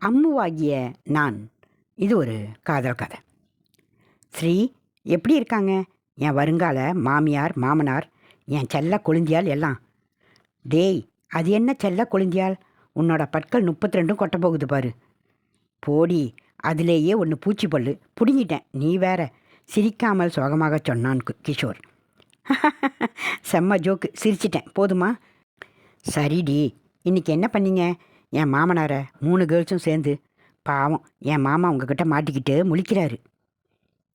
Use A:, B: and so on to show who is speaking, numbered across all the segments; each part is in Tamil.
A: அம்முவாகிய நான். இது ஒரு காதல் கதை. ஸ்ரீ எப்படி இருக்காங்க? என் வருங்கால மாமியார் மாமனார் என் செல்ல கொழுந்தியால் எல்லாம். டேய் அது என்ன செல்ல கொழுந்தியால்? உன்னோட பற்கள் முப்பத்தி ரெண்டும் கொட்ட போகுது பாரு. போடி அதிலேயே ஒன்று பூச்சி பல்லு. பிடுங்கிட்டேன். நீ வேற. சிரிக்காமல் சோகமாக சொன்னான் கிஷோர். செம்ம ஜோக்கு. சிரிச்சிட்டேன். போதுமா? சரிடி இன்னைக்கு என்ன பண்ணீங்க? என் மாமனாரை மூணு கேர்ள்ஸும் சேர்ந்து பாவம் என் மாமா உங்ககிட்ட மாட்டிக்கிட்டு முழிக்கிறாரு.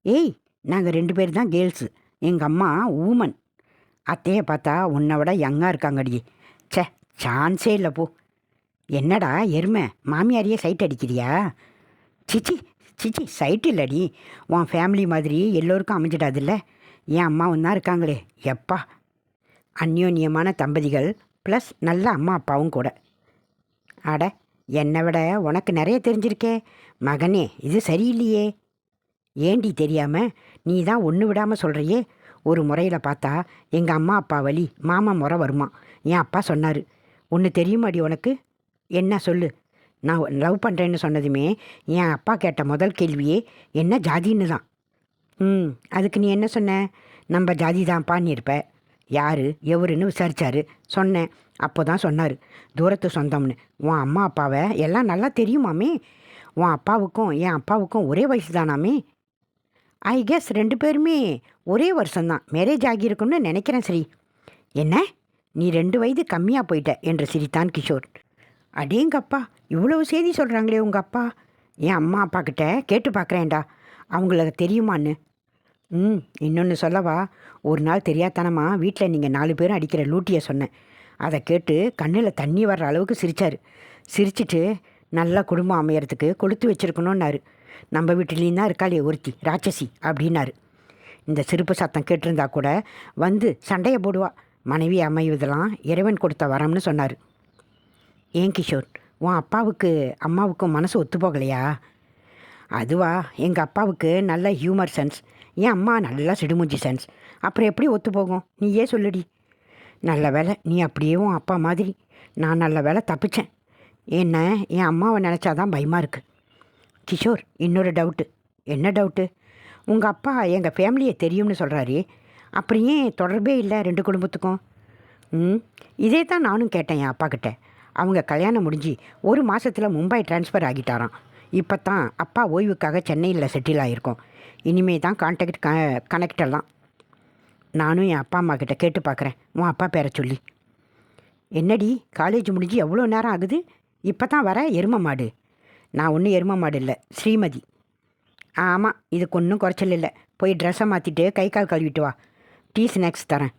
A: ஏய் நாங்கள் ரெண்டு பேர் தான் கேர்ள்ஸு எங்கள் அம்மா ஊமன் அத்தையை பார்த்தா உன்னை விட யங்காக இருக்காங்கடி. ச்சே சான்ஸே இல்லை போ. என்னடா எருமை மாமியாரையே சைட் அடிக்கிறியா? சிச்சி சிச்சி சைட் இல்லடி. உன் ஃபேமிலி மாதிரி எல்லோருக்கும் அமைஞ்சிடாதுல்ல என் அம்மாவும் தான் இருக்காங்களே. எப்பா. அந்யோன்யமான தம்பதிகள் ப்ளஸ் நல்ல அம்மா அப்பாவும் கூட. அட என்னை விட உனக்கு நிறைய தெரிஞ்சிருக்கே. மகனே இது சரியில்லையே. ஏண்டி தெரியாமல் நீ தான் ஒன்று விடாமல் சொல்கிறியே ஒரு முறையில் பார்த்தா எங்கள் அம்மா அப்பா வழி மாமா முறை வருமா? என் அப்பா சொன்னார். ஒன்று தெரியுமாடி உனக்கு? என்ன சொல்லு? நான் லவ் பண்ணுறேன்னு சொன்னதுமே என் அப்பா கேட்ட முதல் கேள்வியே என்ன ஜாதின்னு தான் ம் அதுக்கு நீ என்ன சொன்ன? நம்ம ஜாதி தான்ப்பான்னு இருப்ப. யார்? எவருன்னு விசாரிச்சாரு. சொன்னேன். அப்போ தான் சொன்னார். தூரத்து சொந்தம்னு. உன் அம்மா அப்பாவை எல்லாம் நல்லா தெரியுமாமே? உன் அப்பாவுக்கும் என் அப்பாவுக்கும் ஒரே வயசு தானாமே ஐ கெஸ் ரெண்டு பேருமே ஒரே வருஷம்தான். மேரேஜ் ஆகியிருக்கும்னு நினைக்கிறேன் ஸ்ரீ என்ன? நீ ரெண்டு வயது கம்மியாக போயிட்ட என்று சிரித்தான் கிஷோர். அடேங்கப்பா இவ்வளவு செய்தி சொல்கிறாங்களே உங்கள் அப்பா. என் அம்மா அப்பா கிட்ட கேட்டு பார்க்குறேன்டா. அவங்களுக்கு தெரியுமான்னு. ம் இன்னொன்று சொல்லவா? ஒரு நாள் தெரியாதனமா வீட்டில் நீங்கள் நாலு பேரும் அடிக்கிற லூட்டியை சொன்னேன். அதை கேட்டு கண்ணில் தண்ணி வர்ற அளவுக்கு சிரித்தார் சிரிச்சிட்டு நல்ல குடும்பம் அமையறதுக்கு கொடுத்து வச்சிருக்கணும்னாரு. நம்ம வீட்டிலையும் தான் இருக்காளே ஒருத்தி ராட்சசி அப்படின்னாரு. இந்த சிரிப்பு சத்தம் கேட்டிருந்தா கூட வந்து சண்டையை போடுவா. மனைவி அமைவதெல்லாம் இறைவன் கொடுத்த வரம்னு சொன்னார். ஏன் கிஷோர் உன் அப்பாவுக்கு அம்மாவுக்கும் மனசு ஒத்து போகலையா அதுவா எங்கள் அப்பாவுக்கு நல்ல ஹியூமர் சென்ஸ். என் அம்மா நல்லா சிடுமூஞ்சி சென்ஸ். அப்புறம் எப்படி ஒத்து போகும்? நீயே சொல்லுடி. நல்ல வேலை நீ அப்படியே உன் அப்பா மாதிரி நான் நல்ல வேலை தப்பிச்சேன். என்ன என் அம்மாவை நினச்சாதான் பயமாக இருக்குது கிஷோர் இன்னொரு டவுட்டு என்ன டவுட்டு உங்கள் அப்பா எங்கள் ஃபேமிலியை தெரியும்னு சொல்கிறாரு அப்புறம் ஏன் தொடர்பே இல்லை ரெண்டு குடும்பத்துக்கும்? ம் இதே தான் நானும் கேட்டேன் என் அப்பா கிட்ட. அவங்க கல்யாணம் முடிஞ்சு ஒரு மாதத்தில் மும்பை ட்ரான்ஸ்ஃபர் ஆகிட்டாராம். இப்போ தான் அப்பா ஓய்வுக்காக சென்னையில் செட்டில் ஆகியிருக்கோம் இனிமே தான் கான்டாக்ட் க கனெக்ட் எல்லாம் நானும் என் அப்பா அம்மா கிட்ட கேட்டு பார்க்குறேன். உன் அப்பா பேரை சொல்லி. என்னடி காலேஜ் முடிஞ்சு எவ்வளோ நேரம் ஆகுது? இப்போ தான் வர எரும மாடு. நான் ஒன்றும் எரும மாடு இல்லை ஸ்ரீமதி. ஆமாம் இதுக்கு ஒன்றும் குறைச்சல் இல்லை. போய் ட்ரெஸ்ஸை மாற்றிட்டு கை கால் கழுவிட்டு வா. டீ ஸ்நாக்ஸ் தரேன்.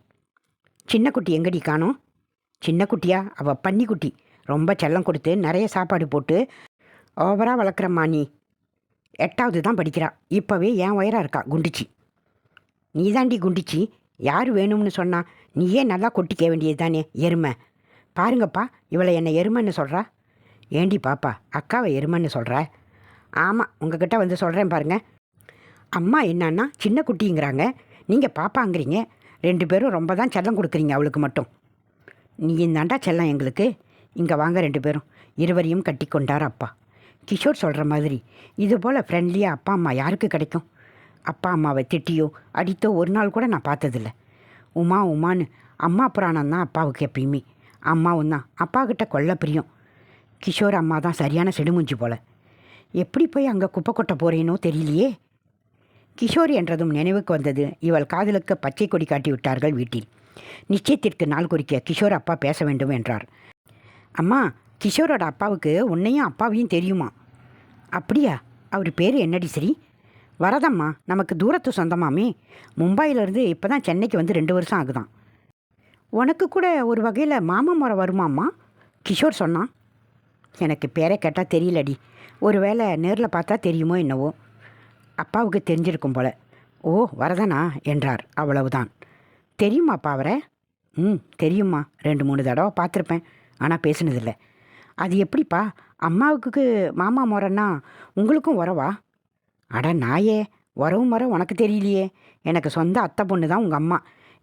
A: சின்ன குட்டி எங்கடி காணோம்? சின்ன குட்டியா? அவள் பன்னிக்குட்டி ரொம்ப செல்லம் கொடுத்து நிறைய சாப்பாடு போட்டு ஓவராக வளர்க்குறம்மா நீ. எட்டாவது தான் படிக்கிறா. இப்போவே என் உயரம் இருக்கா குண்டிச்சி. நீ தாண்டி குண்டிச்சி. யார் வேணும்னு சொன்னா நீயே நல்லா கொட்டிக்க வேண்டியது தானே எருமை. பாருங்கப்பா இவளை என்னை எருமைன்னு சொல்கிறா ஏண்டி பாப்பா அக்காவை எருமைன்னு சொல்கிற ஆமாம் உங்ககிட்ட வந்து சொல்கிறேன் பாருங்க. அம்மா என்னன்னா சின்ன குட்டிங்கிறாங்க. நீங்கள் பாப்பாங்கிறீங்க. ரெண்டு பேரும் ரொம்ப தான் செல்லம் கொடுக்குறீங்க அவளுக்கு மட்டும். நீ இந்தாண்டா செல்லம் எங்களுக்கு. இங்கே வாங்க ரெண்டு பேரும். இருவரையும் கட்டி கொண்டார் அப்பா. கிஷோர் சொல்கிற மாதிரி. இதுபோல் ஃப்ரெண்ட்லியாக அப்பா அம்மா யாருக்கு கிடைக்கும்? அப்பா அம்மாவை திட்டியோ அடித்தோ ஒரு நாள் கூட நான் பார்த்ததில்ல. உமா உமான்னு அம்மா புராணம் தான் அப்பாவுக்கு எப்பயுமே. அம்மாவும் தான். அப்பா கிட்ட கொல்ல பிரியம். கிஷோர் அம்மா தான் சரியான செடுமுஞ்சி போல். எப்படி போய் அங்கே குப்பை கொட்ட போகிறேனோ தெரியலையே. கிஷோர் என்றதும் நினைவுக்கு வந்தது. இவள் காதலுக்கு பச்சை கொடி காட்டி விட்டார்கள் வீட்டில். நிச்சயத்திற்கு நாள் குறிக்க கிஷோர் அப்பா பேச வேண்டும் என்றார். அம்மா கிஷோரோட அப்பாவுக்கு உன்னையும் அப்பாவையும் தெரியுமா? அப்படியா? அவர் பேர் என்னடி சரி? வரதம்மா நமக்கு தூரத்து சொந்தமாமே. மும்பையிலேருந்து இப்போ தான் சென்னைக்கு வந்து ரெண்டு வருஷம் ஆகுதான். உனக்கு கூட ஒரு வகையில் மாமா முறை வருமாம்மா? கிஷோர் சொன்னான் எனக்கு பேரை கேட்டால் தெரியலடி. ஒரு வேளை நேரில் பார்த்தா தெரியுமோ என்னவோ. அப்பாவுக்கு தெரிஞ்சிருக்கும் போல. ஓ வரதனா? என்றார். அவ்வளவுதான். தெரியுமாப்பா அவரை? ம் தெரியுமா ரெண்டு மூணு தடவை பார்த்துருப்பேன். ஆனால் பேசினதில்ல. அது எப்படிப்பா? அம்மாவுக்கு மாமா முறைன்னா உங்களுக்கும் உறவா? அட நாயே உறவு முறை உனக்கு தெரியலையே. எனக்கு சொந்த அத்தை பொண்ணு தான் உங்கள் அம்மா.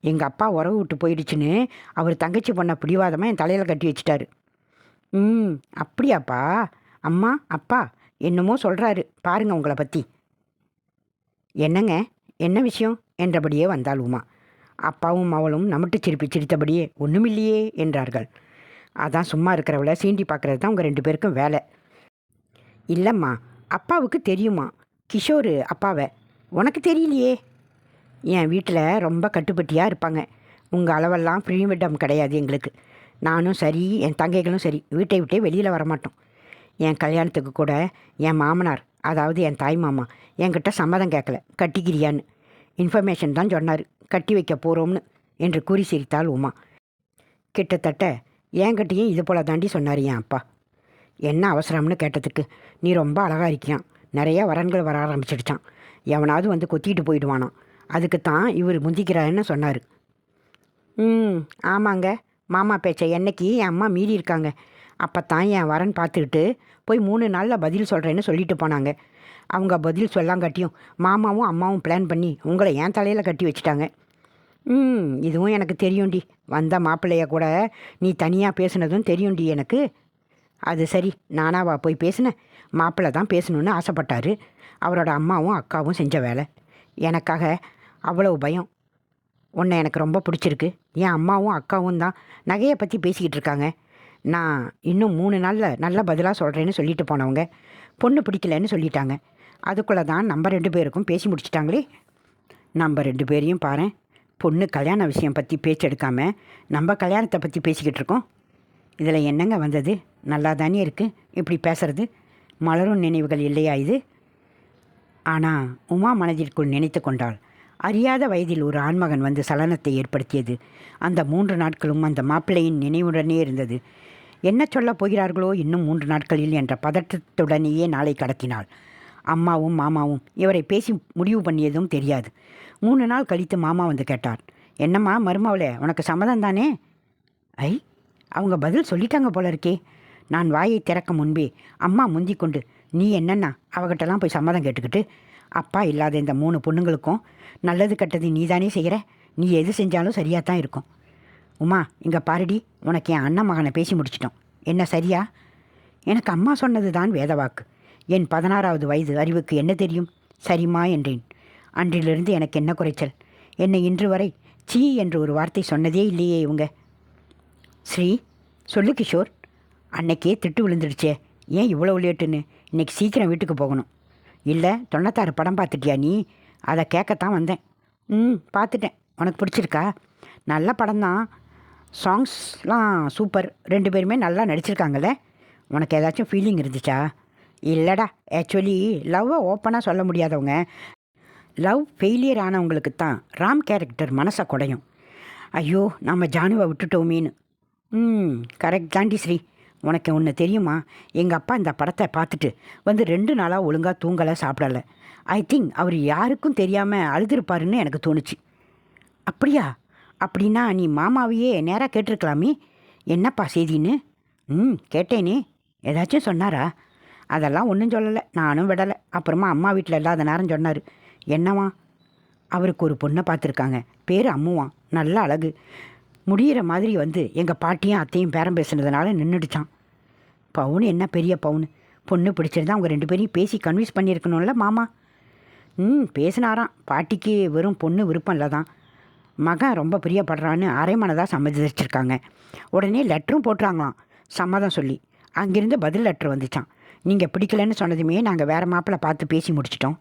A: எங்கள் அப்பா உறவு விட்டு போயிடுச்சுன்னு அவர் தங்கச்சி பொண்ணை பிடிவாதமாக என் தலையில் கட்டி வச்சிட்டாரு. ம் அப்படியாப்பா? அம்மா அப்பா என்னமோ சொல்கிறாரு பாருங்க உங்களை பற்றி என்னங்க? என்ன விஷயம்? என்றபடியே வந்தாள் உமா. அப்பாவும் அவளும் நமட்டு சிரிப்பி சிரித்தபடியே ஒன்றுமில்லையே என்றார்கள். அதான் சும்மா இருக்கிறவள சீண்டி பார்க்குறது தான் உங்கள் ரெண்டு பேருக்கும் வேலை. இல்லைம்மா அப்பாவுக்கு தெரியுமா? கிஷோர் அப்பாவை. உனக்கு தெரியலையே? என் வீட்டில் ரொம்ப கட்டுப்பட்டியாக இருப்பாங்க. உங்கள் அளவெல்லாம் ஃப்ரீவிடம் கிடையாது எங்களுக்கு. நானும் சரி என் தங்கைகளும் சரி வீட்டை விட்டே வெளியில் வரமாட்டோம். என் கல்யாணத்துக்கு கூட என் மாமனார் அதாவது என் தாய் மாமா என்கிட்ட சம்மதம் கேட்கல கட்டிக்கிறியான்னு. இன்ஃபர்மேஷன் தான் சொன்னார். கட்டி வைக்க போகிறோம்னு என்று கூறி சிரித்தாள் உமா. கிட்டத்தட்ட என்கிட்டையும் இது போல தாண்டி சொன்னார் என் அப்பா. என்ன அவசரம்னு கேட்டதுக்கு நீ ரொம்ப அழகாக இருக்கியான் நிறைய வரன்கள் வர ஆரம்பிச்சிடுச்சான் எவனாவது வந்து கொத்திட்டு போயிடுவானான் அதுக்கு தான் இவர் முந்திக்கிறாருன்னு சொன்னார். ம் ஆமாங்க. மாமா பேச்சை என்னைக்கு என் அம்மா மீறி இருக்காங்க. அப்போ தான் என் வரன் பார்த்துக்கிட்டு போய் மூணு நாளில் பதில் சொல்கிறேன்னு சொல்லிட்டு போனாங்க. அவங்க பதில் சொல்லாங்காட்டியும் மாமாவும் அம்மாவும் பிளான் பண்ணி உங்களை என் தலையில் கட்டி வச்சுட்டாங்க. ம் இதுவும் எனக்கு தெரியும்டி. வந்த மாப்பிள்ளைய கூட நீ தனியாக பேசுனதும் தெரியும்டி எனக்கு. அது சரி நானாவா போய் பேசினேன். மாப்பிள்ளை தான் பேசணுன்னு ஆசைப்பட்டாரு. அவரோட அம்மாவும் அக்காவும் செஞ்ச வேலை. எனக்காக அவ்வளவு பயம். உன்னை எனக்கு ரொம்ப பிடிச்சிருக்கு. என் அம்மாவும் அக்காவும் தான் நகையை பற்றி பேசிக்கிட்டு இருக்காங்க. நான் இன்னும் மூணு நாளில் நல்ல பதிலாக சொல்கிறேன்னு சொல்லிட்டு போனவங்க. பொண்ணு பிடிக்கலன்னு சொல்லிட்டாங்க. அதுக்குள்ளே தான் நம்ம ரெண்டு பேருக்கும் பேசி முடிச்சிட்டாங்களே. நம்ம ரெண்டு பேரையும் பாரு பொண்ணு கல்யாண விஷயம் பற்றி பேச்சு எடுக்காம நம்ம கல்யாணத்தை பற்றி பேசிக்கிட்டு இருக்கோம். இதில் என்னங்க வந்தது? நல்லா தானே இருக்குது இப்படி பேசுறது? மலரும் நினைவுகள் இல்லையா இது? ஆனால் உமா மனதிற்குள் நினைத்து கொண்டாள். அறியாத வயதில் ஒரு ஆண்மகன் வந்து சலனத்தை ஏற்படுத்தியது. அந்த மூன்று நாட்களும் அந்த மாப்பிள்ளையின் நினைவுடனே இருந்தது. என்ன சொல்லப் போகிறார்களோ இன்னும் மூன்று நாட்களில் என்ற பதட்டத்துடனேயே நாளை கடத்தினாள். அம்மாவும் மாமாவும் இவரை பேசி முடிவு பண்ணியதும் தெரியாது. மூணு நாள் கழித்து மாமா வந்து கேட்டார். என்னம்மா மருமாவளே உனக்கு சம்மதம் தானே? ஐ அவங்க பதில் சொல்லிட்டாங்க போல இருக்கே. நான் வாயை திறக்க முன்பே அம்மா முந்தி கொண்டு நீ என்னென்னா? அவகிட்டலாம் போய் சம்மதம் கேட்டுக்கிட்டு அப்பா இல்லாத இந்த மூணு பொண்ணுங்களுக்கும் நல்லது கெட்டது நீ தானே செய்கிற நீ எது செஞ்சாலும் சரியாக தான் இருக்கும். உமா இங்கே பாருடி உனக்கு என் அண்ணன் மகனை பேசி முடிச்சிட்டோம். என்ன சரியா? எனக்கு அம்மா சொன்னது தான் வேதவாக்கு. என் பதினாறாவது வயது அறிவுக்கு என்ன தெரியும்? சரிம்மா என்றேன். அன்றிலிருந்து எனக்கு என்ன குறைச்சல்? என்னை இன்று வரை சீ என்று ஒரு வார்த்தை சொன்னதே இல்லையே இவங்க. ஸ்ரீ சொல்லு கிஷோர். அன்னைக்கே திட்டு விழுந்துடுச்சே. ஏன் இவ்வளோ லேட்டுன்னு? இன்னைக்கு சீக்கிரம் வீட்டுக்கு போகணும். இல்லை தொண்ணூத்தாறு படம் பார்த்துட்டியா நீ? அதை கேட்கத்தான் வந்தேன். ம் பார்த்துட்டேன். உனக்கு பிடிச்சிருக்கா? நல்ல படம் தான் சாங்ஸ்லாம் சூப்பர். ரெண்டு பேருமே நல்லா நடிச்சிருக்காங்கல்ல? உனக்கு ஏதாச்சும் ஃபீலிங் இருந்துச்சா? இல்லைடா ஆக்சுவலி லவ்வை ஓப்பனாக சொல்ல முடியாதவங்க. லவ் ஃபெயிலியர் ஆனவங்களுக்கு தான் ராம் கேரக்டர் மனசை குடையும். ஐயோ நம்ம ஜானுவை விட்டுட்டோமேன்னு. ம் கரெக்ட் தாண்டி ஸ்ரீ. உனக்கு ஒன்று தெரியுமா? எங்கள் அப்பா இந்த படத்தை பார்த்துட்டு வந்து ரெண்டு நாளாக ஒழுங்காக தூங்கலை சாப்பிடலை. ஐ திங்க் அவர் யாருக்கும் தெரியாமல் அழுதுருப்பாருன்னு எனக்கு தோணுச்சு. அப்படியா? அப்படின்னா நீ மாமாவையே நேராக கேட்டிருக்கலாமே. என்னப்பா செய்தின்னு? ம் கேட்டேனே. ஏதாச்சும் சொன்னாரா? அதெல்லாம் ஒன்றும் சொல்லலை. நானும் விடலை. அப்புறமா அம்மா வீட்டில் இல்லாத நேரம் சொன்னார். என்னவா அவருக்கு ஒரு பொண்ணை பார்த்துருக்காங்க. பேர் அம்முவான் நல்ல அழகு. முடியிற மாதிரி வந்து எங்கள் பாட்டியும் அத்தையும் பேரம் பேசுனதுனால நின்றுடுச்சான் பவுன் என்ன பெரிய பவுன். பொண்ணு பிடிச்சிருந்தா அவங்க ரெண்டு பேரையும் பேசி கன்வின்ஸ் பண்ணியிருக்கணும்ல மாமா? ம் பேசினாராம். பாட்டிக்கு வெறும் பொண்ணு விருப்பம் இல்லை தான். மகன் ரொம்ப பிரியப்படுறான்னு அரைமனதாக சம்மதிச்சிருக்காங்க. உடனே லெட்டரும் போட்டுறாங்களாம். சம்மதம் சொல்லி. அங்கிருந்து பதில் லெட்டர் வந்துச்சான் நீங்கள் பிடிக்கலன்னு சொன்னதுமே நாங்கள் வேறு மாப்பிள்ளை பார்த்து பேசி முடிச்சிட்டோம்.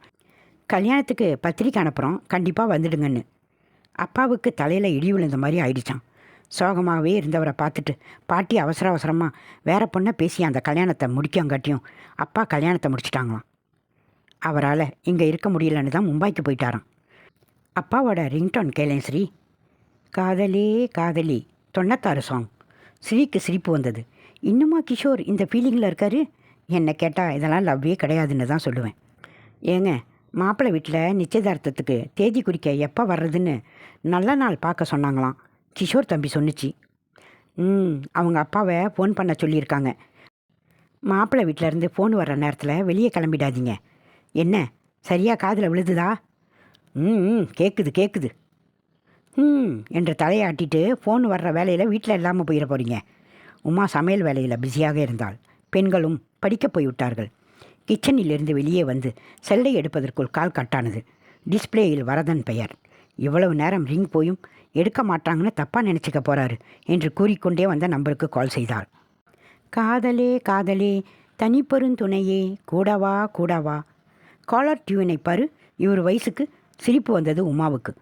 A: கல்யாணத்துக்கு பத்திரிக்கை அனுப்புகிறோம் கண்டிப்பாக வந்துடுங்கன்னு. அப்பாவுக்கு தலையில் இடி விழுந்த மாதிரி ஆயிடுச்சான் சோகமாகவே இருந்தவரை பார்த்துட்டு பாட்டி அவசர அவசரமாக வேற பொண்ணை பேசி அந்த கல்யாணத்தை முடிக்கங்காட்டியும் அப்பா கல்யாணத்தை முடிச்சிட்டாங்களாம். அவரால் இங்கே இருக்க முடியலன்னு தான் மும்பைக்கு போயிட்டாராம். அப்பாவோட ரிங்டோன் கேளேன் ஸ்ரீ. காதலே காதலி. தொண்ணூத்தாறு சாங் ஸ்ரீக்கு சிரிப்பு வந்தது. இன்னுமா கிஷோர் இந்த ஃபீலிங்கில் இருக்காரு? என்னை கேட்டால் இதெல்லாம் லவ்வே கிடையாதுன்னு தான் சொல்லுவேன். ஏங்க மாப்பிள்ளை வீட்டில் நிச்சயதார்த்தத்துக்கு தேதி குறிக்க எப்போ வர்றதுன்னு நல்ல நாள் பார்க்க சொன்னாங்களாம். கிஷோர் தம்பி சொன்னுச்சு. ம் அவங்க அப்பாவை ஃபோன் பண்ண சொல்லியிருக்காங்க. மாப்பிள்ளை வீட்டிலேருந்து ஃபோன் வர்ற நேரத்தில் வெளியே கிளம்பிடாதீங்க. என்ன சரியாக காதில் விழுதுதா? ம் ம் கேட்குது கேட்குது ம் என்று தலையாட்டிட்டு ஃபோன் வர்ற வேலையில் வீட்டில் இல்லாமல் போயிட போகிறீங்க உமா சமையல் வேலையில் பிஸியாக இருந்தாள். பெண்களும் படிக்கப் போய்விட்டார்கள். கிச்சனிலிருந்து வெளியே வந்து செல்லை எடுப்பதற்குள் கால் கட்டானது. டிஸ்பிளேயில் வரதன் பெயர். இவ்வளவு நேரம் ரிங் போயும் எடுக்க மாட்டாங்கன்னு தப்பாக நினச்சிக்க போகிறாரு என்று கூறிக்கொண்டே வந்த நம்பருக்கு கால் செய்தாள். காதலே காதலே தனிப்பெருந்துணையே கூடவா கூடவா? காலர் டியூனை பாரு இவர் வயசுக்கு சிரிப்பு வந்தது உமாவுக்கு.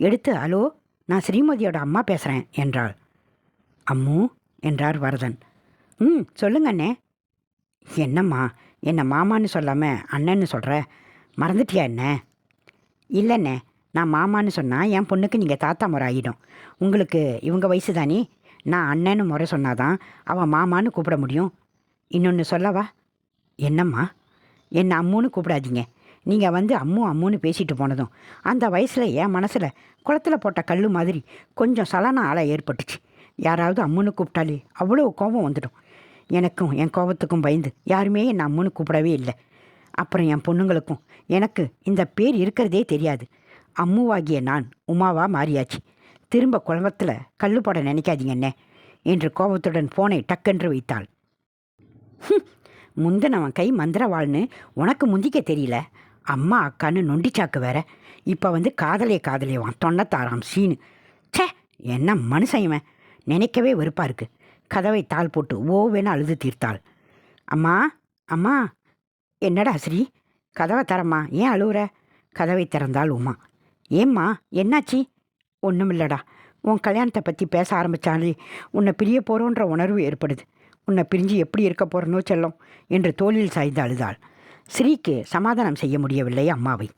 A: எடுத்து ஹலோ நான் ஸ்ரீமதியோட அம்மா பேசுகிறேன் என்றாள். அம்மு என்றார் வரதன். ம் சொல்லுங்கண்ணே. என்னம்மா என்னை மாமான்னு சொல்லாமல் அண்ணன்னு சொல்கிற மறந்துட்டியா என்ன? இல்லைண்ணே நான் மாமான்னு சொன்னால் என் பொண்ணுக்கு நீங்கள் தாத்தா முறை ஆகிடும் உங்களுக்கு இவங்க வயசு தானே? நான் அண்ணன்னு முறை சொன்னாதான் அவன் மாமான்னு கூப்பிட முடியும். இன்னொன்று சொல்லவா? என்னம்மா என்னை அம்முன்னு கூப்பிடாதீங்க. நீங்கள் வந்து அம்மு அம்முன்னு பேசிட்டு போனதும் அந்த வயசில் என் மனசில் குளத்துல போட்ட கல் மாதிரி கொஞ்சம் சலன ஆளாக ஏற்பட்டுச்சு. யாராவது அம்முன்னு கூப்பிட்டாலே அவ்வளோ கோபம் வந்துடும். எனக்கும் என் கோபத்துக்கும் பயந்து யாருமே என் அம்முன்னு கூப்பிடவே இல்லை. அப்புறம் என் பொண்ணுங்களுக்கும் எனக்கு இந்த பேர் இருக்கிறதே தெரியாது. அம்முவாகிய நான் உமாவா மாறியாச்சு. திரும்ப குழம்பத்தில் கல் போட நினைக்காதீங்க என்ன என்று கோபத்துடன் போனை டக்கென்று வைத்தாள். "ஹும், முந்தினவன் கை மந்திரவாள்னு உனக்கு முந்திக்க தெரியல? அம்மா அக்கான்னு நொண்டிச்சாக்கு வேற. இப்போ வந்து காதலே காதலேவான் தொண்ணத்தாறாம் சீனு. சே என்ன மனுஷன் இவன்? நினைக்கவே வெறுப்பாக இருக்குது கதவை தாள் போட்டு ஓவேன்னு அழுது தீர்த்தாள். அம்மா அம்மா என்னடா ஸ்ரீ கதவை தரம்மா ஏன் அழுவுற? கதவை திறந்தாள் உமா. ஏம்மா என்னாச்சு? ஒன்றுமில்லடா உன் கல்யாணத்தை பற்றி பேச ஆரம்பித்தாலே உன்னை பிரிய போகிறோன்ற உணர்வு ஏற்படுது. உன்னை பிரிஞ்சு எப்படி இருக்க போகிறனோ செல்லம் என்று தோளில் சாய்ந்து அழுதாள். ஸ்ரீக்கு சமாதானம் செய்ய முடியவில்லை அம்மாவை.